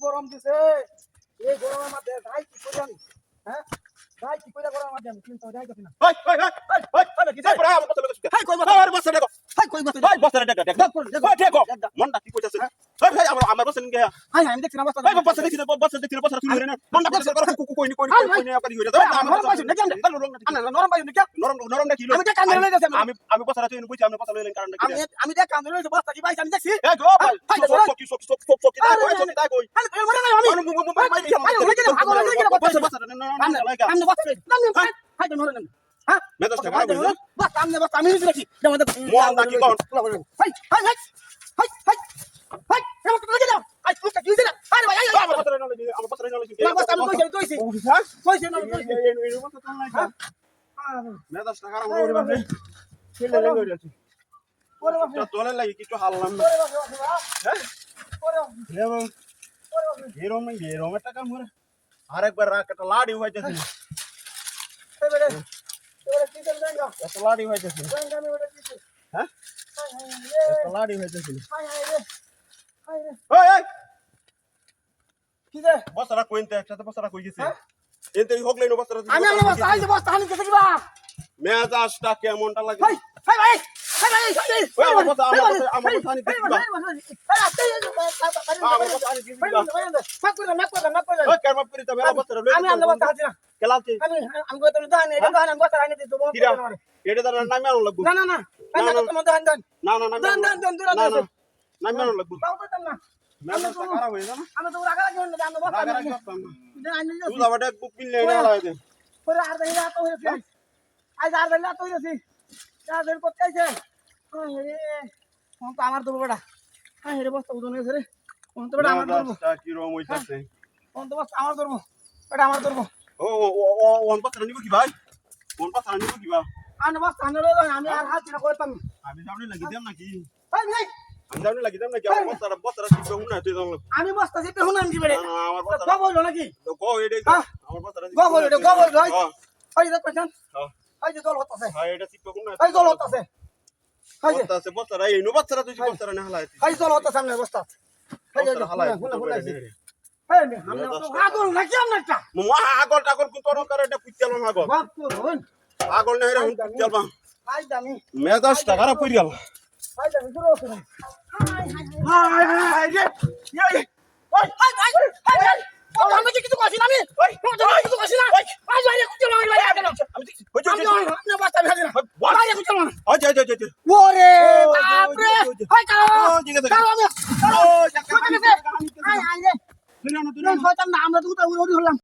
গরম দিছে। এই গরমের মধ্যে যাই কি করে আমি? হ্যাঁ? যাই কি করে গরমের মধ্যে আমি কিন্তু যাই করছি না। ওই ওই ওই ওই ওই ওই কি যাই আমার কথা লাগছে হাই কই বসে? আমার বসে দেখো। হাই কই বসে? ওই বসে দেখ দেখ। দেখ। মনটা কি কইতাছে? ওই ভাই আমার আমার বসে নিয়ে হাই আমি দেখছি না বসে ওই বসে দেখি বসে দেখি বসে তুই রে না মনটা বসে করো কই কই কই কই কই আপনি হইরা নরম পাইছো নাকি আমি নরম পাইছো নাকি নরম নরম না কি আমি দেখ কান্দে লই গেছে আমি আমি বসে রাতে বুঝি আমি বসে লইলেন কারণ আমি আমি দেখ কান্দে লই বস্তা কি আমি দেখছি এ গো ভাই সকি সকি সকি সকি সকি তাই কই সকি তাই আমি কই মরে না আমি আমি দিলাম বসে বসে না না না আমি বস্তা আমি হাই তো নরে না হ্যাঁ মেজাজ টাকা আমি বস্তা আমি নিজে দেখি যেমন দেখ মন নাকি কোন হাই হাই তোলে লাগি কিছু হাললাম না পরে বসে হ্যাঁ পরে বসে এরম পরে বসে এরম এরম একটা কাম করে আরেকবার একটা লাড়ি হইতেছে এবারে এবারে কি করবে না একটা লাড়ি হইতেছে ব্যাংক আমি ওটা দিছি হ্যাঁ হাই হাই রে একটা লাড়ি হইতেছে কি রে বসরা কইতে একসাথে বসরা কই গেছে হ্যাঁ? এতে হোক লাইনো বসরা আমি আমরা বস্তা আই বস্তা আমি কেটে দিবা মেজাজটা কেমনটা লাগে ভাই ভাই আনি লই আমি আমরা বস্তা আছি না কেলাতে আমি আমি কই তুমি দান এটা দান আমি বস্তা আনি দিতে বল কিরা এটা দাঁড়া নামে আনো লাগবো আনো বস্তা আনি আনি আমার দেবো বেটা হ্যাঁ রে বস্তা উদন হয়েছে রে তো বেটা আমার ধরবো মেজাজটা কি হইতাছে? কোন তো বস্তা আমার ধরবো বেটা আমার ধরবো ও ও ওন বসরা নিব কি ভাই? ওন বসরা নিব কি ভাই? আমি বস্তা আনে আমি আর হাত না করতাম আমি সামনে লাগি দেম নাকি? ভাই ভাই আমি তুই জানলে আমি বস্তা যেতে হুনাম কি বেড়ে। না আমার বসরা গো বলল নাকি? তো গো এডে হ্যাঁ। এটা গো বলল হ্যাঁ। ওই যে পেছন হ্যাঁ। যে দল হতাছে। হ্যাঁ এটা শিখবে না ওই দল হতাছে। ওই যে। নো তুই না হালাই দল হতাছে সামনে বস্তা ওই যে হালাই হুনা হুনা হালাই এই নে আমরা তো আগল নাকি আমরা মা আগল টাগল কোন করে এটা পুচ্চাল আগল। বাপ তো আগল না রে হুন পুচ্চাল বা আই দামি। মেজাজটা খারাপ কই গেল। আমরা তো উড়ি হলাম